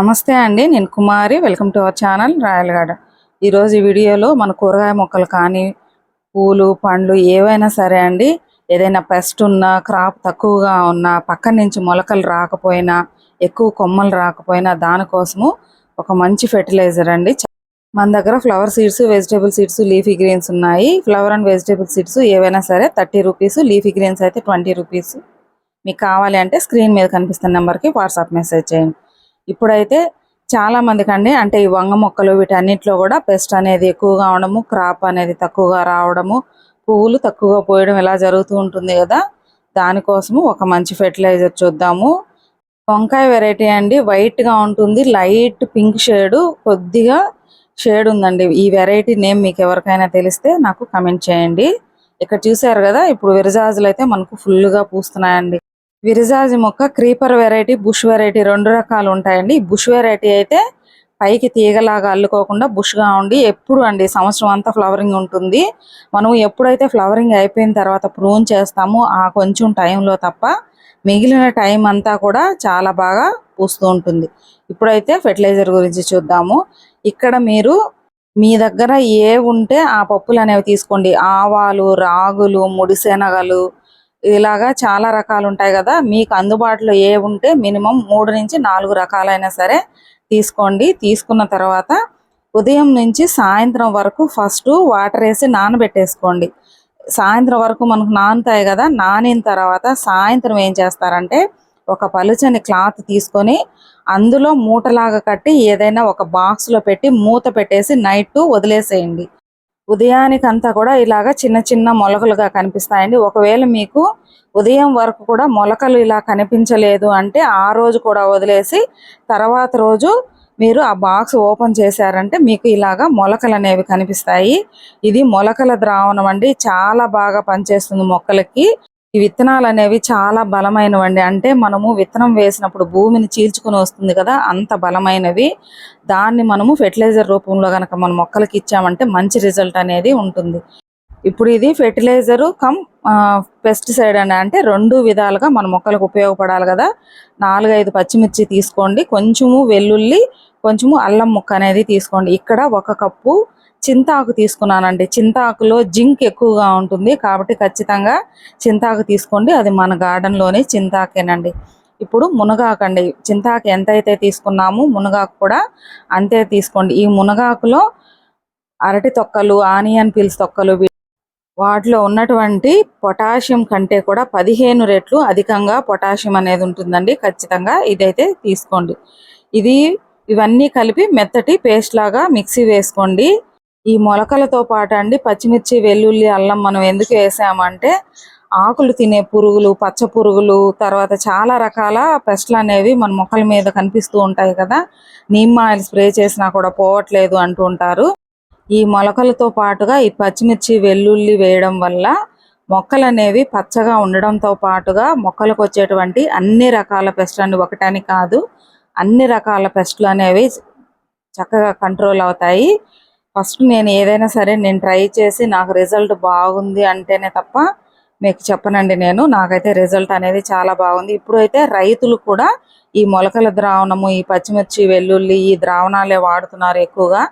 నమస్తే అండి నేను Kumari. Welcome to our channel royal garden ఈరోజు ఈ వీడియోలో మన కూరగాయ మొక్కలు కానీ పూలు పండ్లు ఏవైనా సరే అండి ఏదైనా పెస్ట్ ఉన్నా క్రాప్ తక్కువగా ఉన్నా పక్కన నుంచి మొలకలు రాకపోయినా ఎక్కువ కొమ్మలు రాకపోయినా దానికోసము ఒక మంచి ఫెర్టిలైజర్ అండి. మన దగ్గర flower seeds vegetable seeds leafy greens ఉన్నాయి. ఫ్లవర్ అండ్ వెజిటేబుల్ సీడ్స్ ఏవైనా సరే థర్టీ రూపీస్ లీఫీ గ్రీన్స్ అయితే ట్వంటీ రూపీస్ మీకు కావాలి అంటే స్క్రీన్ మీద కనిపిస్తున్న నెంబర్కి వాట్సాప్ మెసేజ్ చేయండి. ఇప్పుడైతే చాలా మందికి అండి అంటే ఈ వంగ మొక్కలు వీటన్నిటిలో కూడా పెస్ట్ అనేది ఎక్కువగా అవడము క్రాప్ అనేది తక్కువగా రావడము పువ్వులు తక్కువగా పోయడం ఇలా జరుగుతూ ఉంటుంది కదా. దానికోసము ఒక మంచి ఫెర్టిలైజర్ చూద్దాము. వంకాయ వెరైటీ అండి వైట్గా ఉంటుంది లైట్ పింక్ షేడ్ కొద్దిగా షేడ్ ఉందండి. ఈ వెరైటీ నేమ్ మీకు ఎవరికైనా తెలిస్తే నాకు కమెంట్ చేయండి. ఇక్కడ చూసారు కదా ఇప్పుడు విరజాజులు అయితే మనకు ఫుల్గా గా పూస్తున్నాయండి. విరజాజి మొక్క క్రీపర్ వెరైటీ బుష్ వెరైటీ రెండు రకాలు ఉంటాయండి. బుష్ వెరైటీ అయితే పైకి తీగలాగా అల్లుకోకుండా బుష్గా గా ఉండి ఎప్పుడు అండి సంవత్సరం అంతా ఫ్లవరింగ్ ఉంటుంది. మనం ఎప్పుడైతే ఫ్లవరింగ్ అయిపోయిన తర్వాత ప్రూన్ చేస్తామో ఆ కొంచెం టైంలో తప్ప మిగిలిన టైం అంతా కూడా చాలా బాగా పూస్తూ ఉంటుంది. ఇప్పుడైతే ఫెర్టిలైజర్ గురించి చూద్దాము. ఇక్కడ మీరు మీ దగ్గర ఏ ఉంటే ఆ పప్పులు అనేవి తీసుకోండి. ఆవాలు రాగులు ముడిశెనగలు ఇలాగా చాలా రకాలు ఉంటాయి కదా. మీకు అందుబాటులో ఏ ఉంటే మినిమం మూడు నుంచి నాలుగు రకాలైనా సరే తీసుకోండి. తీసుకున్న తర్వాత ఉదయం నుంచి సాయంత్రం వరకు ఫస్ట్ వాటర్ వేసి నానబెట్టేసుకోండి. సాయంత్రం వరకు మనకు నానుతాయి కదా. నానిన తర్వాత సాయంత్రం ఏం చేస్తారంటే ఒక పలుచని క్లాత్ తీసుకొని అందులో మూటలాగా కట్టి ఏదైనా ఒక బాక్స్లో పెట్టి మూత పెట్టేసి నైట్ వదిలేసేయండి. ఉదయానికంతా కూడా ఇలాగ చిన్న చిన్న మొలకలుగా కనిపిస్తాయండి. ఒకవేళ మీకు ఉదయం వరకు కూడా మొలకలు ఇలా కనిపించలేదు అంటే ఆ రోజు కూడా వదిలేసి తర్వాత రోజు మీరు ఆ బాక్స్ ఓపెన్ చేశారంటే మీకు ఇలాగా మొలకలు అనేవి కనిపిస్తాయి. ఇది మొలకల ద్రావణం అండి. చాలా బాగా పనిచేస్తుంది మొక్కలకి. ఈ విత్తనాలు అనేవి చాలా బలమైనవండి. అంటే మనము విత్తనం వేసినప్పుడు భూమిని చీల్చుకుని వస్తుంది కదా అంత బలమైనవి. దాన్ని మనము ఫెర్టిలైజర్ రూపంలో గనక మన మొక్కలకి ఇచ్చామంటే మంచి రిజల్ట్ అనేది ఉంటుంది. ఇప్పుడు ఇది ఫెర్టిలైజరు కమ్ పెస్టిసైడ్ అని అంటే రెండు విధాలుగా మన మొక్కలకు ఉపయోగపడాలి కదా. నాలుగైదు పచ్చిమిర్చి తీసుకోండి. కొంచెము వెల్లుల్లి కొంచెము అల్లం ముక్క అనేది తీసుకోండి. ఇక్కడ ఒక కప్పు చింతాకు తీసుకున్నానండి. చింతాకులో జింక్ ఎక్కువగా ఉంటుంది కాబట్టి ఖచ్చితంగా చింతాకు తీసుకోండి. అది మన గార్డెన్లోనే చింతాకేనండి. ఇప్పుడు మునగాకు అండి చింతాకు ఎంత అయితే తీసుకున్నామో మునగాకు కూడా అంతే తీసుకోండి. ఈ మునగాకులో అరటి తొక్కలు ఆనియన్ పీల్స్ తొక్కలు వాటిలో ఉన్నటువంటి పొటాషియం కంటే కూడా పదిహేను రెట్లు అధికంగా పొటాషియం అనేది ఉంటుందండి. ఖచ్చితంగా ఇదైతే తీసుకోండి. ఇది ఇవన్నీ కలిపి మెత్తటి పేస్ట్ లాగా మిక్సీ వేసుకోండి. ఈ మొలకలతో పాటు అండి పచ్చిమిర్చి వెల్లుల్లి అల్లం మనం ఎందుకు వేసామంటే ఆకులు తినే పురుగులు పచ్చ పురుగులు తర్వాత చాలా రకాల పెస్ట్లు అనేవి మన మొక్కల మీద కనిపిస్తూ ఉంటాయి కదా. నీమ్ ఆయిల్ స్ప్రే చేసినా కూడా పోవట్లేదు అంటూ ఉంటారు. ఈ మొలకలతో పాటుగా ఈ పచ్చిమిర్చి వెల్లుల్లి వేయడం వల్ల మొక్కలు అనేవి పచ్చగా ఉండడంతో పాటుగా మొక్కలకు వచ్చేటువంటి అన్ని రకాల పెస్ట్లు అండి ఒకటని కాదు అన్ని రకాల పెస్ట్లు అనేవి చక్కగా కంట్రోల్ అవుతాయి. ఫస్ట్ నేను ఏదైనా సరే నేను ట్రై చేసి నాకు రిజల్ట్ బాగుంది అంటేనే తప్ప మీకు చెప్పనండి నేను. నాకైతే రిజల్ట్ అనేది చాలా బాగుంది. ఇప్పుడు అయితే రైతులు కూడా ఈ మొలకల ద్రావణము ఈ పచ్చిమిర్చి వెల్లుల్లి ఈ ద్రావణాలే వాడుతున్నారు ఎక్కువగా.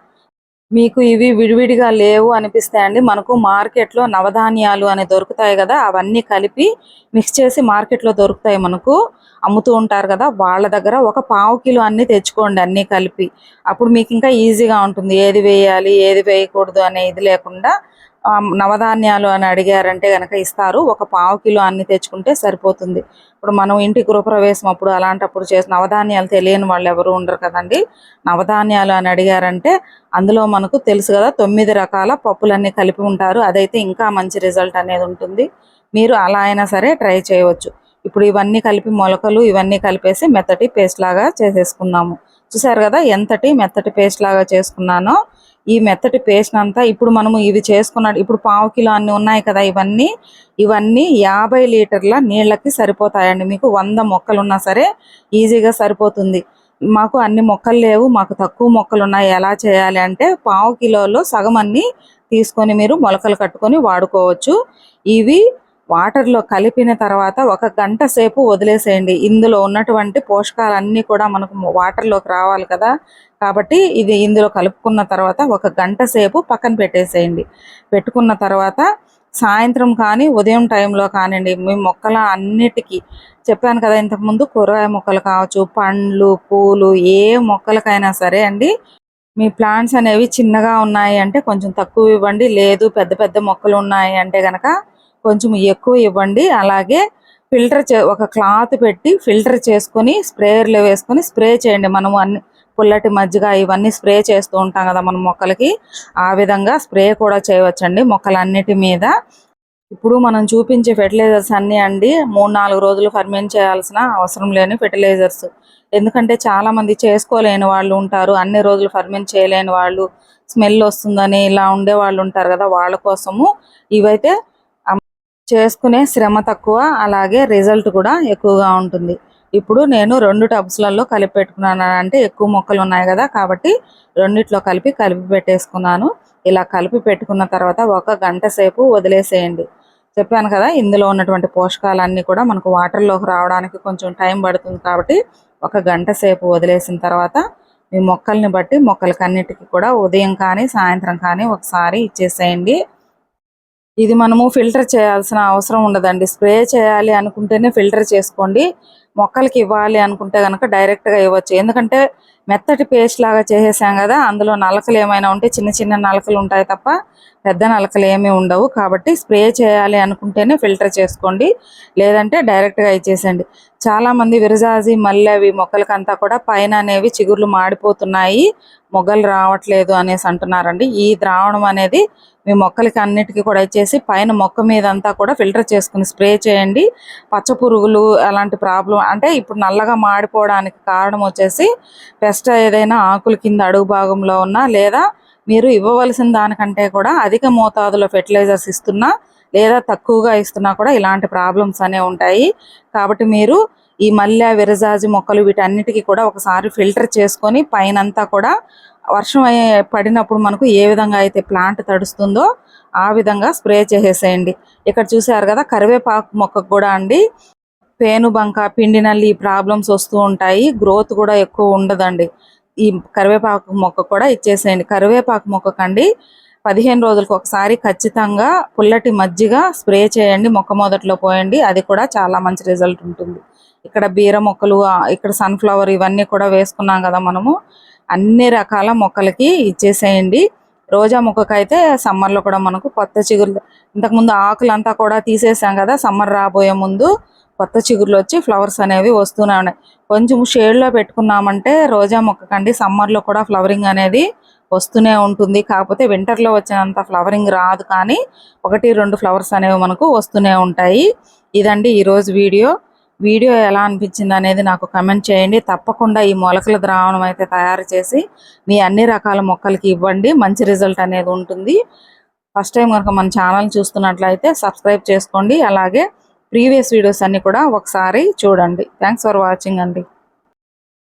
మీకు ఇవి విడివిడిగా లేవు అనిపిస్తాయండి మనకు మార్కెట్లో నవధాన్యాలు అని దొరుకుతాయి కదా అవన్నీ కలిపి మిక్స్ చేసి మార్కెట్లో దొరుకుతాయి మనకు. అమ్ముతూ ఉంటారు కదా వాళ్ళ దగ్గర ఒక పావు కిలో అన్ని తెచ్చుకోండి అన్ని కలిపి. అప్పుడు మీకు ఇంకా ఈజీగా ఉంటుంది. ఏది వేయాలి ఏది వేయకూడదు అనే ఇది లేకుండా నవధాన్యాలు అని అడిగారంటే కనుక ఇస్తారు. ఒక పావు కిలో అన్ని తెచ్చుకుంటే సరిపోతుంది. ఇప్పుడు మనం ఇంటి గృహప్రవేశం అప్పుడు అలాంటప్పుడు చేసిన నవధాన్యాలు తెలియని వాళ్ళు ఎవరు ఉండరు కదండి. నవధాన్యాలు అని అడిగారంటే అందులో మనకు తెలుసు కదా తొమ్మిది రకాల పప్పులన్నీ కలిపి ఉంటారు. అదైతే ఇంకా మంచి రిజల్ట్ అనేది ఉంటుంది. మీరు అలా అయినా సరే ట్రై చేయవచ్చు. ఇప్పుడు ఇవన్నీ కలిపి మొలకలు ఇవన్నీ కలిపేసి మెత్తటి పేస్ట్ లాగా చేసేసుకున్నాము. చూసారు కదా ఎంతటి మెత్తటి పేస్ట్ లాగా చేసుకున్నానో? ఈ మెత్తటి పేస్ట్ అంతా ఇప్పుడు మనము ఇవి చేసుకున్నాడు ఇప్పుడు పావు కిలో అన్ని ఉన్నాయి కదా ఇవన్నీ? ఇవన్నీ యాభై లీటర్ల నీళ్ళకి సరిపోతాయండి. మీకు వంద మొక్కలు ఉన్నా సరే ఈజీగా సరిపోతుంది. మాకు అన్ని మొక్కలు లేవు. మాకు తక్కువ మొక్కలు ఉన్నాయి. ఎలా చేయాలి అంటే పావు కిలోలో సగం అన్ని తీసుకొని మీరు మొలకలు కట్టుకొని వాడుకోవచ్చు. ఇవి వాటర్లో కలిపిన తర్వాత ఒక గంట సేపు వదిలేసేయండి. ఇందులో ఉన్నటువంటి పోషకాలన్నీ కూడా మనకు వాటర్లోకి రావాలి కదా. కాబట్టి ఇది ఇందులో కలుపుకున్న తర్వాత ఒక గంట సేపు పక్కన పెట్టేసేయండి. పెట్టుకున్న తర్వాత సాయంత్రం కానీ ఉదయం టైంలో కానివ్వండి మీ మొక్కల అన్నిటికీ చెప్పాను కదా ఇంతకుముందు కూరగాయ మొక్కలు కావచ్చు పండ్లు పూలు ఏ మొక్కలకైనా సరే అండి మీ ప్లాంట్స్ అనేవి చిన్నగా ఉన్నాయి అంటే కొంచెం తక్కువ ఇవ్వండి. లేదు పెద్ద పెద్ద మొక్కలు ఉన్నాయి అంటే కనుక కొంచెం ఎక్కువ ఇవ్వండి. అలాగే ఫిల్టర్ చే ఒక క్లాత్ పెట్టి ఫిల్టర్ చేసుకొని స్ప్రేయర్లో వేసుకొని స్ప్రే చేయండి. మనము అన్ని పుల్లటి మజ్జిగ ఇవన్నీ స్ప్రే చేస్తూ ఉంటాం కదా మన మొక్కలకి. ఆ విధంగా స్ప్రే కూడా చేయవచ్చండి మొక్కలన్నిటి మీద. ఇప్పుడు మనం చూపించే ఫెర్టిలైజర్స్ అన్నీ అండి మూడు నాలుగు రోజులు ఫర్మెంట్ చేయాల్సిన అవసరం లేని ఫెర్టిలైజర్స్. ఎందుకంటే చాలా మంది చేసుకోలేని వాళ్ళు ఉంటారు. అన్ని రోజులు ఫర్మెంట్ చేయలేని వాళ్ళు స్మెల్ వస్తుందని ఇలా ఉండే వాళ్ళు ఉంటారు కదా వాళ్ళ కోసము. ఇవైతే చేసుకునే శ్రమ తక్కువ అలాగే రిజల్ట్ కూడా ఎక్కువగా ఉంటుంది. ఇప్పుడు నేను రెండు టబ్స్లలో కలిపి పెట్టుకున్నాను అంటే ఎక్కువ మొక్కలు ఉన్నాయి కదా కాబట్టి రెండిట్లో కలిపి కలిపి పెట్టేసుకున్నాను. ఇలా కలిపి పెట్టుకున్న తర్వాత ఒక గంట సేపు వదిలేసేయండి. చెప్పాను కదా ఇందులో ఉన్నటువంటి పోషకాలన్నీ కూడా మనకు వాటర్లోకి రావడానికి కొంచెం టైం పడుతుంది కాబట్టి ఒక గంట సేపు వదిలేసిన తర్వాత మీ మొక్కల్ని బట్టి మొక్కలకన్నిటికీ కూడా ఉదయం కానీ సాయంత్రం కానీ ఒకసారి ఇచ్చేసేయండి. ఇది మనము ఫిల్టర్ చేయాల్సిన అవసరం ఉండదండి. స్ప్రే చేయాలి అనుకుంటేనే ఫిల్టర్ చేసుకోండి. మొక్కలకి ఇవ్వాలి అనుకుంటే కనుక డైరెక్ట్గా ఇవ్వచ్చు. ఎందుకంటే మెత్తటి పేస్ట్ లాగా చేసేసాం కదా అందులో నలకలు ఏమైనా ఉంటే చిన్న చిన్న నలకలు ఉంటాయి తప్ప పెద్ద నలకలు ఏమీ ఉండవు. కాబట్టి స్ప్రే చేయాలి అనుకుంటేనే ఫిల్టర్ చేసుకోండి. లేదంటే డైరెక్ట్గా ఇచ్చేసండి చాలామంది విరజాజి మల్లె అవి మొక్కలకంతా కూడా పైన అనేవి చిగుర్లు మాడిపోతున్నాయి. మొగ్గలు రావట్లేదు అనేసి అంటున్నారండి. ఈ ద్రావణం అనేది మీ మొక్కలకి అన్నిటికీ కూడా ఇచ్చేసి పైన మొక్క మీద అంతా కూడా ఫిల్టర్ చేసుకుని స్ప్రే చేయండి. పచ్చ పురుగులు అలాంటి ప్రాబ్లం అంటే ఇప్పుడు నల్లగా మాడిపోవడానికి కారణం వచ్చేసి పెస్ట్ ఏదైనా ఆకుల కింద అడుగు భాగంలో ఉన్నా లేదా మీరు ఇవ్వవలసిన దానికంటే కూడా అధిక మోతాదులో ఫెర్టిలైజర్స్ ఇస్తున్నా లేదా తక్కువగా ఇస్తున్నా కూడా ఇలాంటి ప్రాబ్లమ్స్ అనేవి ఉంటాయి. కాబట్టి మీరు ఈ మల్లె విరజాజి మొక్కలు వీటన్నిటికీ కూడా ఒకసారి ఫిల్టర్ చేసుకొని పైనంతా కూడా వర్షం అయ్యే- పడినప్పుడు మనకు ఏ విధంగా అయితే ప్లాంట్ తడుస్తుందో ఆ విధంగా స్ప్రే చేసేసేయండి. ఇక్కడ చూసారు కదా కరివేపాకు మొక్కకు కూడా అండి. పేనుబంక పిండి నల్లి ప్రాబ్లమ్స్ వస్తూ ఉంటాయి. గ్రోత్ కూడా ఎక్కువ ఉండదండి. ఈ కరివేపాకు మొక్క కూడా ఇచ్చేసేయండి. కరివేపాకు మొక్కకండి. పదిహేను రోజులకు ఒకసారి ఖచ్చితంగా పుల్లటి మజ్జిగ స్ప్రే చేయండి మొక్క మొదట్లో పోయండి. అది కూడా చాలా మంచి రిజల్ట్ ఉంటుంది. ఇక్కడ బీర మొక్కలు ఇక్కడ సన్ఫ్లవర్ ఇవన్నీ కూడా వేసుకున్నాం కదా మనము. అన్ని రకాల మొక్కలకి ఇచ్చేసేయండి. రోజా మొక్కకైతే సమ్మర్లో కూడా మనకు కొత్త చిగురు ఇంతకుముందు ఆకులంతా కూడా తీసేసాం కదా సమ్మర్ రాబోయే ముందు కొత్త చిగురులు వచ్చి ఫ్లవర్స్ అనేవి వస్తూనే ఉన్నాయి. కొంచెం షేడ్లో పెట్టుకున్నామంటే రోజా మొక్కకండి సమ్మర్లో కూడా ఫ్లవరింగ్ అనేది వస్తూనే ఉంటుంది. కాకపోతే వింటర్లో వచ్చినంత ఫ్లవరింగ్ రాదు కానీ ఒకటి రెండు ఫ్లవర్స్ అనేవి మనకు వస్తూనే ఉంటాయి. ఇదండి ఈరోజు వీడియో. వీడియో ఎలా అనిపించింది అనేది నాకు కమెంట్ చేయండి. తప్పకుండా ఈ మొలకల ద్రావణం అయితే తయారు చేసి మీ అన్ని రకాల మొక్కలకి ఇవ్వండి. మంచి రిజల్ట్ అనేది ఉంటుంది. ఫస్ట్ టైం కనుక మన ఛానల్ చూస్తున్నట్లయితే సబ్స్క్రైబ్ చేసుకోండి. అలాగే ప్రీవియస్ వీడియోస్ అన్ని కూడా ఒకసారి చూడండి. థ్యాంక్స్ ఫర్ వాచింగ్ అండి.